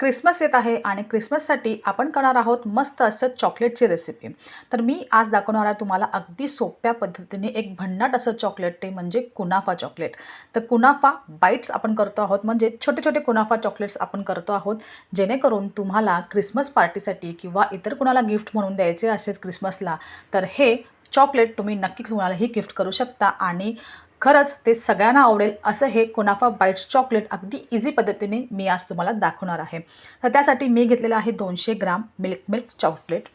Christmas येत आहे आणि क्रिसमससाठी आपण करणार आहोत मस्त असं चॉकलेटची रेसिपी तर मी आज दाखवणार आहे तुम्हाला अगदी सोप्या पद्धतीने एक भन्नाट असं चॉकलेट ते म्हणजे कुनाफा चॉकलेट. तर कुनाफा बाईट्स आपण करतो आहोत म्हणजे छोटे छोटे कुनाफा चॉकलेट्स आपण करतो आहोत जेणेकरून तुम्हाला क्रिसमस पार्टीसाठी किंवा इतर कुणाला गिफ्ट म्हणून द्यायचे असेल क्रिसमसला तर हे चॉकलेट तुम्ही नक्की कुणालाही गिफ्ट करू शकता आणि खरंच ते सगळ्यांना आवडेल असं हे कुनाफा बाईट्स चॉकलेट अगदी इझी पद्धतीने मी आज तुम्हाला दाखवणार आहे. तर त्यासाठी मी घेतलेलं आहे दोनशे gram milk milk chocolate.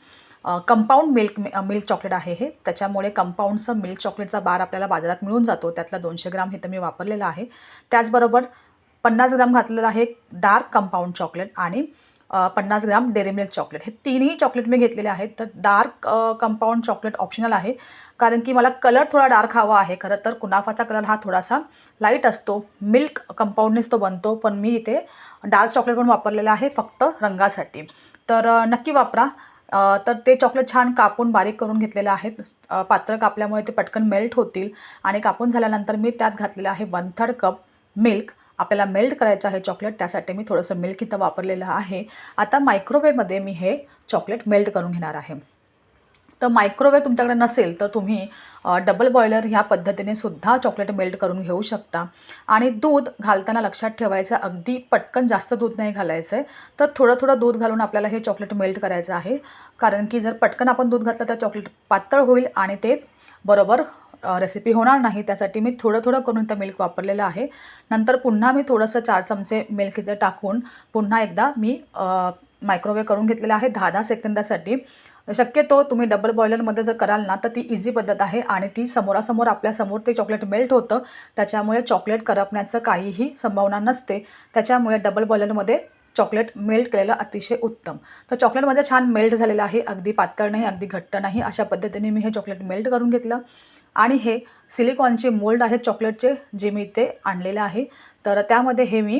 Compound milk milk chocolate आहे हे. त्याच्यामुळे कंपाऊंडचं मिल्क चॉकलेटचा बार आपल्याला बाजारात मिळून जातो. त्यातला दोनशे ग्राम हे तर मी वापरलेलं आहे. त्याचबरोबर पन्नास ग्राम घातलेलं आहे डार्क कंपाऊंड चॉकलेट आणि पन्नास ग्राम डेरी मिल्क चॉकलेट. हे तिन्ही चॉकलेट मी घेतलेले आहेत. तर डार्क कंपाऊंड चॉकलेट ऑप्शनल आहे. कारण की मला कलर थोडा डार्क हवा आहे. खरं तर कुनाफाचा कलर हा थोडासा लाइट असतो. मिल्क कंपाऊंडनेच तो बनतो. पण मी इथे डार्क चॉकलेट पण वापरलेलं आहे फक्त रंगासाठी. तर नक्की वापरा. तर ते चॉकलेट छान कापून बारीक करून घेतलेलं आहे पात्र कापल्यामुळे ते पटकन मेल्ट होतील. आणि कापून झाल्यानंतर मी त्यात घातलेलं आहे वन थर्ड कप मिल्क. आपल्याला मेल्ट करायचं आहे चॉकलेट त्यासाठी मी थोडंसं मिल्क इथं वापरलेलं आहे. आता मायक्रोवेवमध्ये मी हे चॉकलेट मेल्ट करून घेणार आहे. तर मायक्रोवेव तुमच्याकडे नसेल तर तुम्ही डबल बॉयलर ह्या पद्धतीने सुद्धा चॉकलेट मेल्ट करून घेऊ शकता. आणि दूध घालताना लक्षात ठेवायचं अगदी पटकन जास्त दूध नाही घालायचं आहे तर थोडं थोडं दूध घालून आपल्याला हे चॉकलेट मेल्ट करायचं आहे. कारण की जर पटकन आपण दूध घातलं तर चॉकलेट पातळ होईल आणि ते बरोबर रेसिपी होणार नाही त्यासाठी मी थोडं थोडं करून इथं मिल्क वापरलेलं आहे. नंतर पुन्हा मी थोडंसं चार चमचे मिल्क इथे टाकून पुन्हा एकदा मी मायक्रोवेव करून घेतलेलं आहे दहा दहा सेकंदासाठी. शक्यतो तुम्ही डबल बॉयलरमध्ये जर कराल ना तर ती इझी पद्धत आहे आणि ती समोरासमोर आपल्यासमोर ते चॉकलेट मेल्ट होतं. त्याच्यामुळे चॉकलेट करपण्याचं काहीही संभावना नसते. त्याच्यामुळे डबल बॉयलरमध्ये चॉकलेट मेल्ट केलेलं अतिशय उत्तम. तर चॉकलेटमध्ये छान मेल्ट झालेलं आहे. अगदी पातळ नाही अगदी घट्ट नाही अशा पद्धतीने मी हे चॉकलेट मेल्ट करून घेतलं. आणि हे सिलिकॉनचे मोल्ड आहेत चॉकलेटचे जे मी इथे आणलेले आहे. तर त्यामध्ये हे मी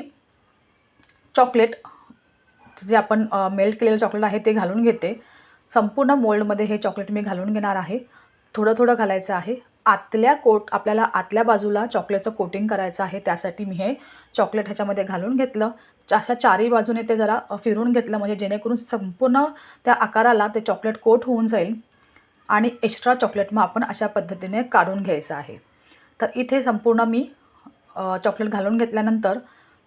चॉकलेट जे आपण मेल्ट केलेलं चॉकलेट आहे ते घालून घेते. संपूर्ण मोल्डमध्ये हे चॉकलेट मी घालून घेणार आहे. थोडं थोडं घालायचं आहे. आतल्या कोट आपल्याला आतल्या बाजूला चॉकलेटचं कोटिंग करायचं आहे त्यासाठी मी हे चॉकलेट ह्याच्यामध्ये घालून घेतलं. अशा चारही बाजूने ते जरा फिरून घेतलं म्हणजे जेणेकरून संपूर्ण त्या आकाराला ते चॉकलेट कोट होऊन जाईल. आणि एक्स्ट्रा चॉकलेट मग आपण अशा पद्धतीने काढून घ्यायचं आहे. तर इथे संपूर्ण मी चॉकलेट घालून घेतल्यानंतर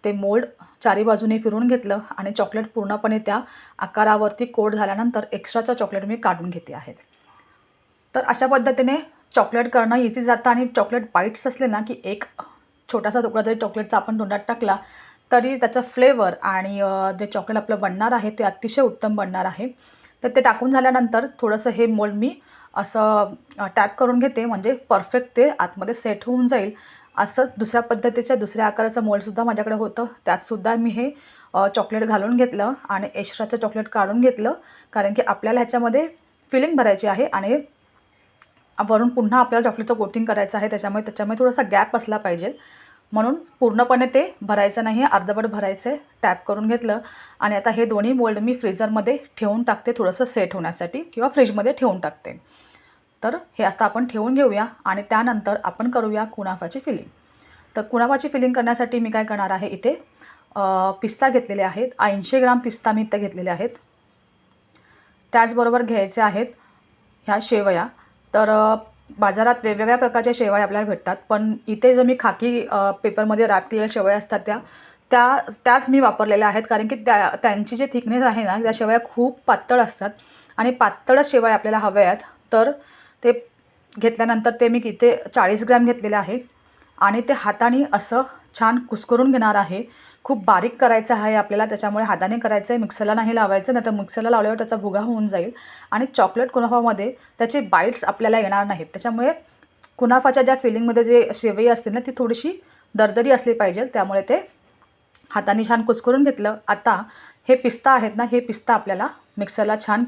ते मोल्ड चारी बाजूने फिरून घेतलं आणि चॉकलेट पूर्णपणे त्या आकारावरती कोट झाल्यानंतर एक्स्ट्राचं चॉकलेट मी काढून घेते आहे. तर अशा पद्धतीने चॉकलेट करणं इझी जातं आणि चॉकलेट बाईट्स असले ना की एक छोटासा तुकडा जरी चॉकलेटचा आपण तोंडात टाकला तरी त्याचा फ्लेवर आणि जे चॉकलेट आपलं बनणार आहे ते अतिशय उत्तम बनणार आहे. तर ते टाकून झाल्यानंतर थोडंसं हे मोल्ड मी असं टॅप करून घेते. म्हणजे परफेक्ट ते आतमध्ये सेट होऊन जाईल. असं दुसऱ्या पद्धतीच्या दुसऱ्या आकाराचं मोल्डसुद्धा माझ्याकडे होतं. त्यातसुद्धा मी हे चॉकलेट घालून घेतलं आणि एक्स्ट्राचं चॉकलेट काढून घेतलं. कारण की आपल्याला ह्याच्यामध्ये फिलिंग भरायची आहे आणि वरून पुन्हा आपल्याला चॉकलेटचं कोटिंग करायचं आहे. त्याच्यामुळे त्याच्यामुळे थोडासा गॅप असला पाहिजे. म्हणून पूर्णपणे ते भरायचं नाही अर्धवट भरायचं आहे. टॅप करून घेतलं आणि आता हे दोन्ही मोल्ड मी फ्रीजरमध्ये ठेवून टाकते थोडंसं सेट होण्यासाठी किंवा फ्रीजमध्ये ठेवून टाकते. तर हे आता आपण ठेवून घेऊया आणि त्यानंतर आपण करूया कुणाफाची फिलिंग तर कुणाफाची फिलिंग करण्यासाठी मी काय करणार आहे इथे पिस्ता घेतलेले आहेत. ऐंशी ग्राम पिस्ता मी इथं घेतलेले आहेत. त्याचबरोबर घ्यायचे आहेत ह्या शेवया. तर बाजारात वेगवेगळ्या प्रकारच्या शेवया आपल्याला भेटतात. पण इथे जर मी खाकी पेपरमध्ये रॅप केलेल्या शेवया असतात त्या त्या त्याच मी वापरलेल्या आहेत. कारण की त्या त्यांची जे थिकनेस आहे ना त्या शेवया खूप पातळ असतात. आणि पातळच शेवया आपल्याला हव्या आहेत तर ते घेतल्यानंतर ते मी इथे चाळीस ग्रॅम घेतलेले आहे. आणि ते हाताने असं छान कुस्करून घेणार आहे. खूप बारीक करायचं आहे आपल्याला त्याच्यामुळे हाताने करायचं आहे मिक्सरला नाही लावायचं नाही तर मिक्सरला लावल्यावर त्याचा भुगा होऊन जाईल. आणि चॉकलेट कुनाफामध्ये त्याचे बाईट्स आपल्याला येणार नाहीत. त्याच्यामुळे कुनाफाच्या ज्या फिलिंगमध्ये जे शेवई असते ना ती थोडीशी दरदरी असली पाहिजे. त्यामुळे ते हाताने छान कुस्करून घेतलं. आता हे पिस्ता आहेत ना हे पिस्ता आपल्याला मिक्सरला छान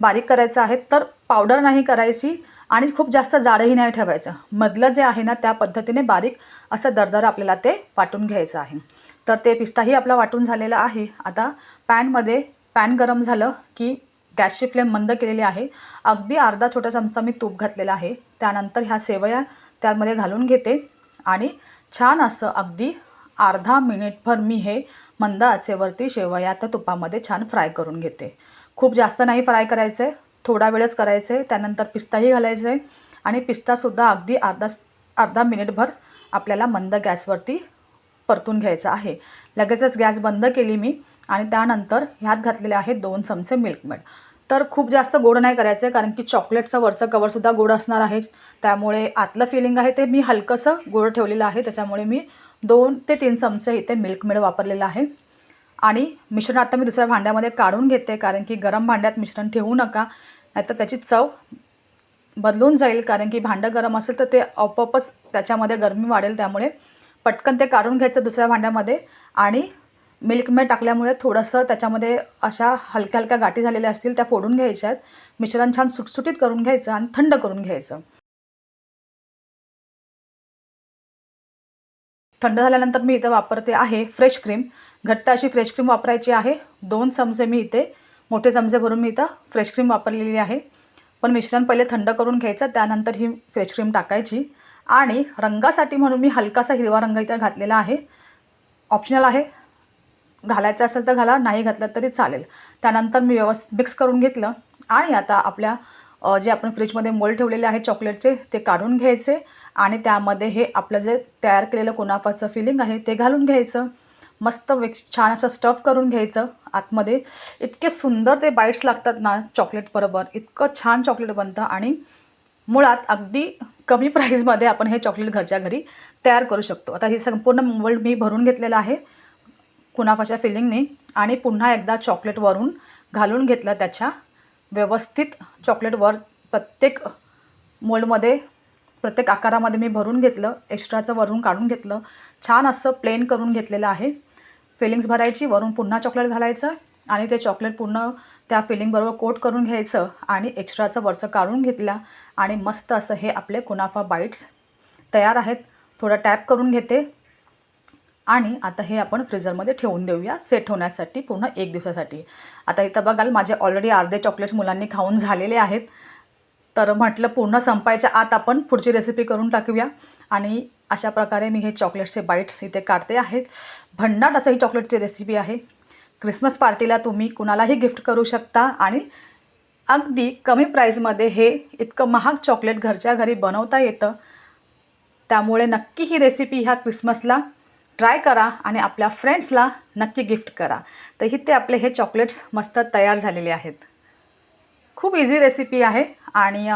बारीक करायचं आहे. तर पावडर नाही करायची आणि खूप जास्त जाडंही नाही ठेवायचं. मधलं जे आहे ना त्या पद्धतीने बारीक असं दरदर आपल्याला ते वाटून घ्यायचं आहे. तर ते पिस्ताही आपला वाटून झालेला आहे. आता पॅनमध्ये पॅन गरम झालं की गॅसची फ्लेम मंद केलेली आहे. अगदी अर्धा छोटा चमचा मी तूप घातलेला आहे. त्यानंतर ह्या सेवया त्यामध्ये घालून घेते. आणि छान असं अगदी अर्धा मिनिटभर मी हे मंद आचेवरती शेवया त्या तुपामध्ये छान फ्राय करून घेते. खूप जास्त नाही फ्राय करायचं. थोडा वेळच करायचं आहे त्यानंतर पिस्ताही घालायचं आहे आणि पिस्तासुद्धा अगदी अर्धा अर्धा मिनिटभर आपल्याला मंद गॅसवरती परतून घ्यायचं आहे. लगेचच गॅस बंद केली मी आणि त्यानंतर ह्यात घातलेले आहेत दोन चमचे मिल्कमेड तर खूप जास्त गोड नाही करायचं आहे कारण की चॉकलेटचं वरचं कवरसुद्धा गोड असणार आहे. त्यामुळे आतलं फिलिंग आहे ते मी हलकंसं गोड ठेवलेलं आहे. त्याच्यामुळे मी दोन ते तीन चमचे इथे मिल्कमेड वापरलेलं आहे. आणि मिश्रण आता मी दुसऱ्या भांड्यामध्ये काढून घेते कारण की गरम भांड्यात मिश्रण ठेवू नका नाहीतर त्याची चव बदलून जाईल कारण की भांडं गरम असेल तर ते आपोआपच त्याच्यामध्ये गरमी वाढेल त्यामुळे पटकन ते काढून घ्यायचं दुसऱ्या भांड्यामध्ये. आणि मिल्कमेड टाकल्यामुळे थोडंसं त्याच्यामध्ये अशा हलक्या हलक्या गाठी झालेल्या असतील त्या फोडून घ्यायच्या आहेत. मिश्रण छान सुटसुटीत करून घ्यायचं आणि थंड करून घ्यायचं. थंड झाल्यानंतर मी इथं वापरते आहे फ्रेश क्रीम घट्ट अशी फ्रेश क्रीम वापरायची आहे. दोन चमचे मी इथे मोठे चमचे भरून मी इथं फ्रेश क्रीम वापरलेली आहे. पण मिश्रण पहिले थंड करून घ्यायचं त्यानंतर ही फ्रेश क्रीम टाकायची. आणि रंगासाठी म्हणून मी हलकासा हिरवा रंग इथं घातलेला आहे. ऑप्शनल आहे. घालायचं असेल तर घाला नाही घातलं तरी चालेल. त्यानंतर मी व्यवस्थित मिक्स करून घेतलं. आणि आता आपल्या जे आपण फ्रीजमध्ये मोल्ड ठेवलेले आहे चॉकलेटचे ते काढून घ्यायचे आणि त्यामध्ये हे आपलं जे तयार केलेलं कुनाफाचं फिलिंग आहे ते घालून घ्यायचं. मस्त वेग छान असं स्टफ करून घ्यायचं आतमध्ये. इतके सुंदर ते बाईट्स लागतात ना चॉकलेटबरोबर इतकं छान चॉकलेट बनतं आणि मुळात अगदी कमी प्राईजमध्ये आपण हे चॉकलेट घरच्या घरी तयार करू शकतो. आता ही संपूर्ण मोल्ड मी भरून घेतलेलं आहे कुनाफाच्या फिलिंगने आणि पुन्हा एकदा चॉकलेट वरून घालून घेतलं त्याच्या व्यवस्थित चॉकलेट वर प्रत्येक मोल्डमध्ये प्रत्येक आकारामध्ये मी भरून घेतलं एक्स्ट्राचं वरून काढून घेतलं. छान असं प्लेन करून घेतलेलं आहे. फिलिंग्स भरायची वरून पुन्हा चॉकलेट घालायचं आणि ते चॉकलेट पूर्ण त्या फिलिंगबरोबर कोट करून घ्यायचं आणि एक्स्ट्राचं वरचं काढून घेतलं आणि मस्त असं हे आपले कुनाफा बाईट्स तयार आहेत. थोडं टॅप करून घेते. आणि आता हे आपण फ्रीजरमध्ये ठेवून देऊया. सेट होण्यासाठी पूर्ण एक दिवसासाठी. आता इथं बघाल माझे ऑलरेडी अर्धे चॉकलेट्स मुलांनी खाऊन झालेले आहेत. तर म्हटलं पूर्ण संपायच्या आत आपण पुढची रेसिपी करून टाकूया. आणि अशा प्रकारे मी हे चॉकलेटचे बाईट्स इथे काढते आहेत भन्नाट असं ही चॉकलेटची रेसिपी आहे. क्रिसमस पार्टीला तुम्ही कुणालाही गिफ्ट करू शकता आणि अगदी कमी प्राईजमध्ये हे इतकं महाग चॉकलेट घरच्या घरी बनवता येतं. त्यामुळे नक्की ही रेसिपी ह्या क्रिसमसला ट्राय करा आणि आपल्या फ्रेंड्सला नक्की गिफ्ट करा. तर इथे आपले हे चॉकलेट्स मस्त तयार झालेले आहेत. खूप इझी रेसिपी आहे आणि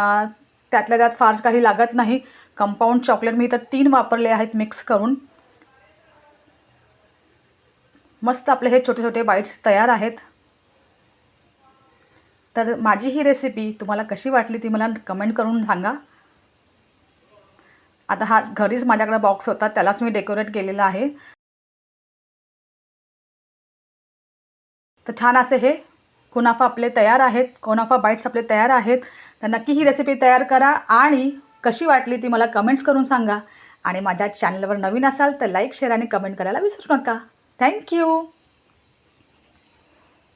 त्यातल्या त्यात फार काही लागत नाही. कंपाऊंड चॉकलेट मी इथं तीन वापरले आहेत मिक्स करून. मस्त आपले हे छोटे छोटे बाईट्स तयार आहेत. तर माझी ही रेसिपी तुम्हाला कशी वाटली ती मला कमेंट करून सांगा. आता हा घरीच माझ्याकडे बॉक्स होता त्यालाच मी डेकोरेट केलेला आहे. तर छान असे हे कुनाफा आपले तयार आहेत कुनाफा बाईट्स आपले तयार आहेत तर नक्की ही रेसिपी तयार करा आणि कशी वाटली ती मला कमेंट्स करून सांगा. आणि माझ्या चॅनलवर नवीन असाल तर लाईक शेअर आणि कमेंट करायला विसरू नका. थँक्यू